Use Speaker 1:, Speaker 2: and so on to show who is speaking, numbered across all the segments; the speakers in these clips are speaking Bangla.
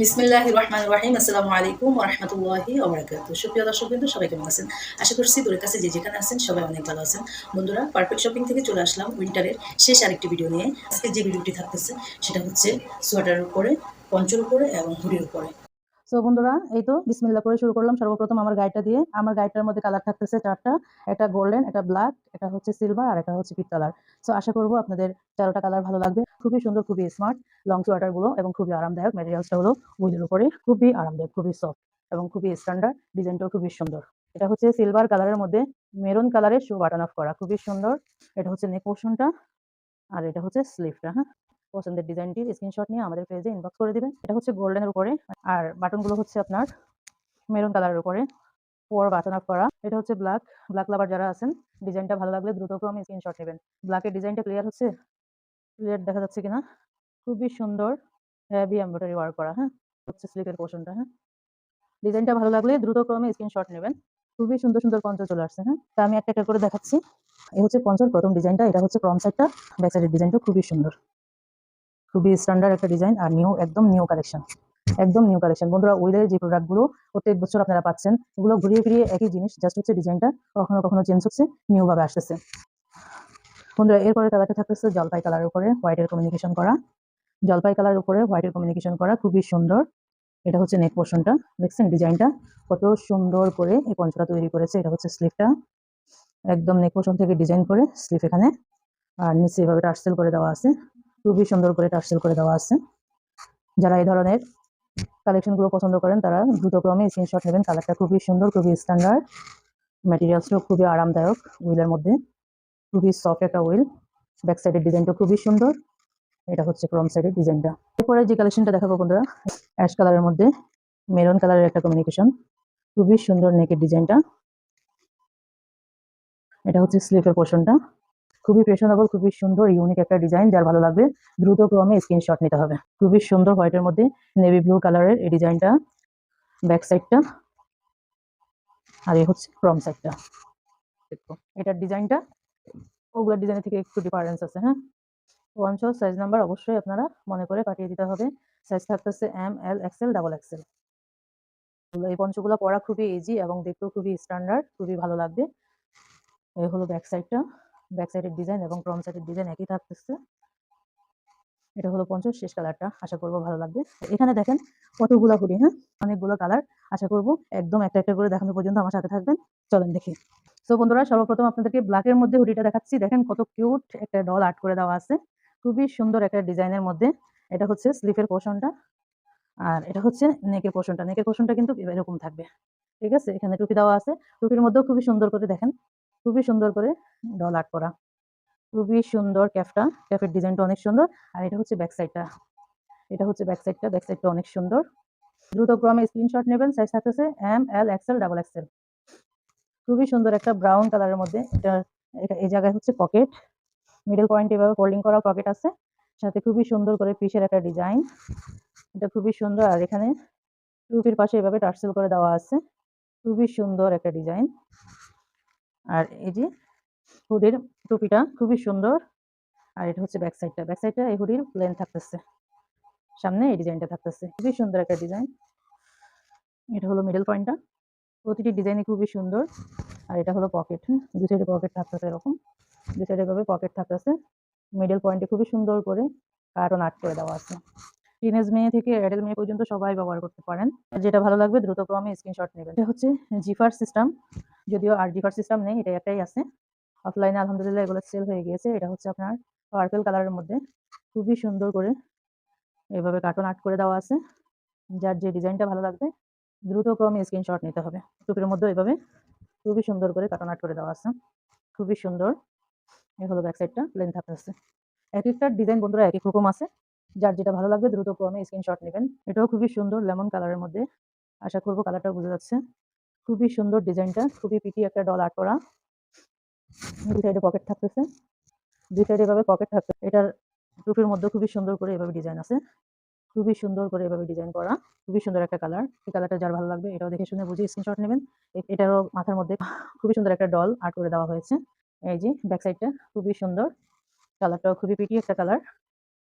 Speaker 1: বিসমিল্লাহ রহমান রাহিম আসসালামু আলাইকুম রহমতুল্লাহি ওবরাকাত সুপ্রিয় দর্শক বিন্দু, সবাই কেমন আছেন? আশা করছি দূরের কাছে যে যেখানে আছেন, সবাই অনেক ভালো আছেন। বন্ধুরা পারফেক্ট শপিং থেকে চলে আসলাম উইন্টারের শেষ আরেকটি ভিডিও নিয়ে। আজকে যে ভিডিওটি থাকতেছে, সেটা হচ্ছে সোয়েটারের উপরে পঞ্চের উপরে এবং হুডির উপরে।
Speaker 2: সো বন্ধুরা, এই তো বিসমিল্লা করে শুরু করলাম। সর্বপ্রথম আমার গাড়িটা দিয়ে, আমার গাড়িটার মধ্যে কালার থাকতেছে চারটা। একটা গোল্ডেন একটা ব্ল্যাক এটা হচ্ছে সিলভার আর একটা হচ্ছে পিট কালার সো আশা করব আপনাদের চারোটা কালার ভালো লাগবে। খুবই সুন্দর, খুবই স্মার্ট লং সোয়াটারগুলো এবং খুবই আরামদায়ক ম্যাটেরিয়ালসটা হলো উইলের উপরে। খুবই আরামদায়ক, খুবই সফট এবং খুবই স্ট্যান্ডার্ড ডিজাইনটাও খুবই সুন্দর। এটা হচ্ছে সিলভার কালারের মধ্যে মেরুন কালারের শু বাটন অফ করা। খুবই সুন্দর। এটা হচ্ছে নেক আর এটা হচ্ছে স্লিভটা হ্যাঁ? পছন্দের ডিজাইনটির স্ক্রিনশট নিয়ে আমাদের পেজে ইনবক্স করে দিবেন। এটা হচ্ছে গোল্ডেনের উপরে, আর বাটনগুলো হচ্ছে আপনার মেরুন কালারের উপরে ফোর বাটন আপ করা। এটা হচ্ছে ব্ল্যাক ব্ল্যাক লাভার যারা আছেন ডিজাইনটা ভালো লাগলে দ্রুত ক্রমে স্ক্রিনশট নেবেন। ব্ল্যাকের ডিজাইনটা ক্লিয়ার হচ্ছে? ক্লিয়ার দেখা যাচ্ছে কিনা? খুবই সুন্দর হেভি এমব্রয়ডারি ওয়ার্ক করা হ্যাঁ? হচ্ছে স্লিপের পোর্শনটা হ্যাঁ? ডিজাইনটা ভালো লাগলে দ্রুত ক্রমে স্ক্রিনশট নেবেন। খুবই সুন্দর সুন্দর পঞ্চ চলে আসছে হ্যাঁ? তা আমি একটা একটা করে দেখাচ্ছি। এই হচ্ছে পঞ্চর প্রথম ডিজাইনটা এটা হচ্ছে ক্রম সাইডটা ব্যাক সাইডের ডিজাইনটা খুবই সুন্দর। খুবই স্ট্যান্ডার্ড একটা ডিজাইন আর নিউ একদম নিউ কালেকশন একদম নিউ কালেকশন বন্ধুরা ওইদের যে প্রোডাক্টগুলো প্রত্যেক বছর আপনারা পাচ্ছেন, এগুলো ঘুরিয়ে ফিরিয়ে একই জিনিস জাস্ট হচ্ছে ডিজাইনটা কখনো কখনো চেঞ্জ হচ্ছে নিউ ভাবে আসতেছে। বন্ধুরা, এরপরে কালারটা থাকতেছে জলপাই কালারের উপরে হোয়াইটের কমিউনিকেশন করা। জলপাই কালার উপরে হোয়াইটের কমিউনিকেশন করা, খুবই সুন্দর। এটা হচ্ছে নেক পোর্শনটা দেখছেন ডিজাইনটা কত সুন্দর করে এই পঞ্চটা তৈরি করেছে, এটা হচ্ছে স্লিভটা একদম নেক পোর্শন থেকে ডিজাইন করে স্লিভ এখানে। আর নিচে এভাবে টার্সেল করে দেওয়া আছে। খুবই সুন্দর করে টার্সেল করে দেওয়া আছে। যারা এই ধরনের কালেকশনগুলো পছন্দ করেন, তারা দ্রুতক্রমে স্ক্রিনশট নেবেন। কালারটা খুবই সুন্দর, খুবই স্ট্যান্ডার্ড ম্যাটেরিয়ালসটাও খুবই আরামদায়ক উইলের মধ্যে। খুবই সফট একটা উইল ব্যাক সাইডের ডিজাইনটা খুবই সুন্দর। এটা হচ্ছে ক্রম সাইডের ডিজাইনটা এরপরে যে কালেকশনটা দেখাবো বন্ধুরা অ্যাশ কালারের মধ্যে। মেরুন কালারের একটা কমিউনিকেশন খুবই সুন্দর নেকের ডিজাইনটা এটা হচ্ছে স্লিভের পোর্শনটা খুবই ফ্যাশনেবল খুবই সুন্দর ইউনিক একটা ডিজাইন যার ভালো লাগবে। দ্রুত ক্রমে স্ক্রিনশট নিতে হবে। খুবই সুন্দর হোয়াইটের মধ্যে নেভি ব্লু কালারের এই ডিজাইনটা ব্যাক সাইডটা আর এই হচ্ছে ক্রম সাইডটা এটার ডিজাইনটা ওগুলোর ডিজাইনের থেকে একটু ডিফারেন্স আছে হ্যাঁ? ওয়ানশো সাইজ নাম্বার অবশ্যই আপনারা মনে করে কাটিয়ে দিতে হবে। সাইজ থাকতেছে M L XL double XL এই পঞ্চগুলো পরা খুবই ইজি এবং দেখতেও খুবই স্ট্যান্ডার্ড খুবই ভালো লাগবে। এই হলো ব্যাক সাইডটা ব্যাক সাইডের ডিজাইন এবং ফ্রন্ট সাইডের ডিজাইন একই থাকতেছে। এটা হলো পঞ্চাশ শেষ কালারটা আশা করব ভালো লাগবে। এখানে দেখেন কতগুলো হুডি হ্যাঁ? অনেকগুলো কালার আশা করব একদম একটা একটা করে দেখানো পর্যন্ত আমার সাথে থাকবেন। চলেন দেখি। তো বন্ধুরা, সর্বপ্রথম আপনাদেরকে ব্ল্যাকের মধ্যে হুডিটা দেখাচ্ছি। দেখেন কত কিউট একটা ডল আর্ট করে দেওয়া আছে। খুবই সুন্দর একটা ডিজাইনের মধ্যে। এটা হচ্ছে স্লিপের পোর্শনটা আর এটা হচ্ছে নেকের পোর্শনটা নেকের পোর্শনটা কিন্তু এরকম থাকবে। ঠিক আছে? এখানে টুপি দেওয়া আছে। টুপির মধ্যেও খুবই সুন্দর করে দেখেন। খুবই সুন্দর করে ডল আর্ট করা। খুবই সুন্দর ক্যাফটা। ক্যাফের ডিজাইনটা অনেক সুন্দর। আর এটা হচ্ছে ব্যাক সাইডটা এটা হচ্ছে ব্যাক সাইডটা ব্যাক সাইডটা অনেক সুন্দর। দ্রুত ক্রমে স্ক্রিনশট নেবেন। সাইজ থাকতেছে M L XL double XL খুবই সুন্দর একটা ব্রাউন কালারের মধ্যে। এটা এটা, এই জায়গায় হচ্ছে পকেট মিডল পয়েন্ট এভাবে ফোল্ডিং করা পকেট আছে। সাথে খুবই সুন্দর করে পিসের একটা ডিজাইন এটা খুবই সুন্দর। আর এখানে টুপির পাশে এভাবে টার্সেল করে দেওয়া আছে। খুবই সুন্দর একটা ডিজাইন আর এই যে হুডির টুপিটা খুবই সুন্দর। আর এটা হচ্ছে ব্যাক সাইডটা ব্যাক এই হুডির প্লেন থাকতেছে। সামনে এই ডিজাইনটা থাকতেছে। খুবই সুন্দর একটা ডিজাইন এটা হলো মিডল পয়েন্টটা প্রতিটি ডিজাইনই খুবই সুন্দর। আর এটা হলো পকেট দু সাইডে পকেট থাকতেছে এরকম। দু সাইডে পকেট থাকতেছে। মিডল পয়েন্টে খুবই সুন্দর করে কার্টন আর্ট করে দেওয়া আছে। টিনেজ মেয়ে থেকে অ্যাডাল্ট মেয়ে পর্যন্ত সবাই ব্যবহার করতে পারেন। যেটা ভালো লাগবে, দ্রুত ক্রমে স্ক্রিনশট নেবেন। এটা হচ্ছে জিফার সিস্টেম যদিও আর জিফার সিস্টেম নেই, এটা একটাই আছে। অফলাইনে আলহামদুলিল্লাহ এগুলো সেল হয়ে গিয়েছে। এটা হচ্ছে আপনার পার্পেল কালারের মধ্যে। খুবই সুন্দর করে এভাবে কার্টুন আর্ট করে দেওয়া আছে। যার যে ডিজাইনটা ভালো লাগবে, দ্রুত ক্রমে স্ক্রিনশট নিতে হবে। টুপির মধ্যে এভাবে খুবই সুন্দর করে কার্টুন আর্ট করে দেওয়া আছে। খুবই সুন্দর। এই হলো ব্যাক সাইডটা প্লেন থাকতেছে এক একটা ডিজাইন বন্ধুরা, এক এক রকম আছে। যার যেটা ভালো লাগবে দ্রুত ক্রমে স্ক্রিনশট নেবেন। এটাও খুবই সুন্দর লেমন কালারের মধ্যে। আশা করব কালারটা বোঝা যাচ্ছে। খুবই সুন্দর ডিজাইনটা খুবই পিটি একটা ডল আর্ট করা। দুই সাইডে পকেট থাকতেছে। দুই সাইডে এভাবে পকেট থাকতে এটার টুপির মধ্যে খুবই সুন্দর করে এভাবে ডিজাইন আছে। খুবই সুন্দর করে এভাবে ডিজাইন করা। খুবই সুন্দর একটা কালার এই কালারটা যার ভালো লাগবে, এটাও দেখে শুনে বুঝে স্ক্রিনশট নেবেন। এটারও মাথার মধ্যে খুবই সুন্দর একটা ডল আর্ট করে দেওয়া হয়েছে। এই যে ব্যাক সাইডটা খুবই সুন্দর। কালারটাও খুবই পিটি একটা কালার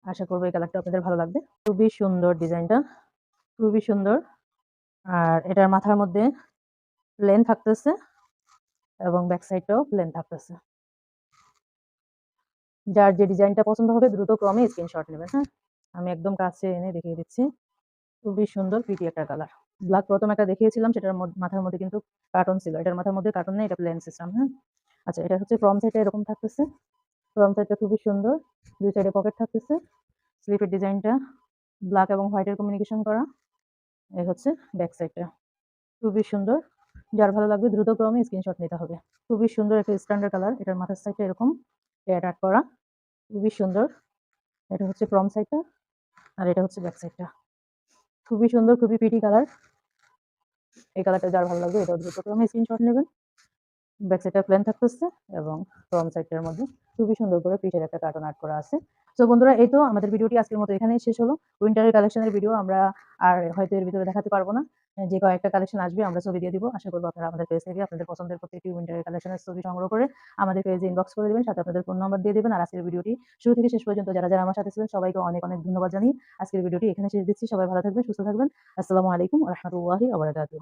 Speaker 2: আশা করব এই কালারটা আপনাদের ভালো লাগবে। খুবই সুন্দর ডিজাইনটা, খুবই সুন্দর। আর এটার মাথার মধ্যে প্লেন থাকতেছে এবং ব্যাক সাইডটাও প্লেন থাকতেছে। যার যে ডিজাইনটা পছন্দ হবে দ্রুত ক্রমে স্ক্রিনশট নেবেন হ্যাঁ? আমি একদম কাছে এনে দেখিয়ে দিচ্ছি। খুবই সুন্দর পিটি একটা কালার ব্ল্যাক প্রথম একটা দেখিয়েছিলাম, সেটার মাথার মধ্যে কিন্তু কার্টন ছিল। এটার মাথার মধ্যে কার্টন নেই, এটা প্লেন সিস্টেম হ্যাঁ? আচ্ছা এটা হচ্ছে ফ্রম সাইডে এরকম থাকতেছে। ফ্রম সাইডটা খুবই সুন্দর। দুই সাইডে পকেট থাকতেছে। স্লিপের ডিজাইনটা ব্ল্যাক এবং হোয়াইটের কমিউনিকেশন করা। এই হচ্ছে ব্যাক সাইডটা খুবই সুন্দর। যার ভালো লাগবে দ্রুত ক্রমে স্ক্রিনশট নিতে হবে। খুবই সুন্দর একটা স্ট্যান্ডার্ড কালার এটার মাথার সাইডটা এরকম। অ্যাটাক করা। খুবই সুন্দর। এটা হচ্ছে ফ্রম সাইডটা আর এটা হচ্ছে ব্যাক সাইডটা খুবই সুন্দর, খুবই পিটি কালার এই কালারটা যার ভালো লাগবে এটা দ্রুত ক্রমে স্ক্রিনশট নেবেন। ব্যাক সাইডটা প্লেন থাকতেছে এবং ফ্রম সাইডটার মধ্যে খুবই সুন্দর করে পিঠের একটা কার্টন আর্ট করা আছে। তো বন্ধুরা, এই তো আমাদের ভিডিওটি আজকের মতো এখানেই শেষ হলো। উইন্টারের কালেকশনের ভিডিও আমরা আর হয়তো এর ভিতরে দেখাতে পারব না। যে কয়েকটা কালেকশন আসবে, আমরা ছবি দিয়ে দিব। আশা করব আপনারা আমাদের পেজ থেকে আপনাদের পছন্দের প্রত্যেকটি উইন্টারের কালেকশনের ছবি সংগ্রহ করে আমাদের পেজে ইনবক্স করে দেবেন, সাথে আপনাদের ফোন নাম্বার দিয়ে দেবেন। আর আজকের ভিডিওটি শুরু থেকে শেষ পর্যন্ত যারা যারা আমার সাথে ছিলেন, সবাইকে অনেক অনেক ধন্যবাদ জানিয়ে আজকের ভিডিওটি এখানে শেষ দিচ্ছি। সবাই ভালো থাকবেন, সুস্থ থাকবেন। আসসালামু আলাইকুম রহমতুল্লাহি আবরাকাতুহ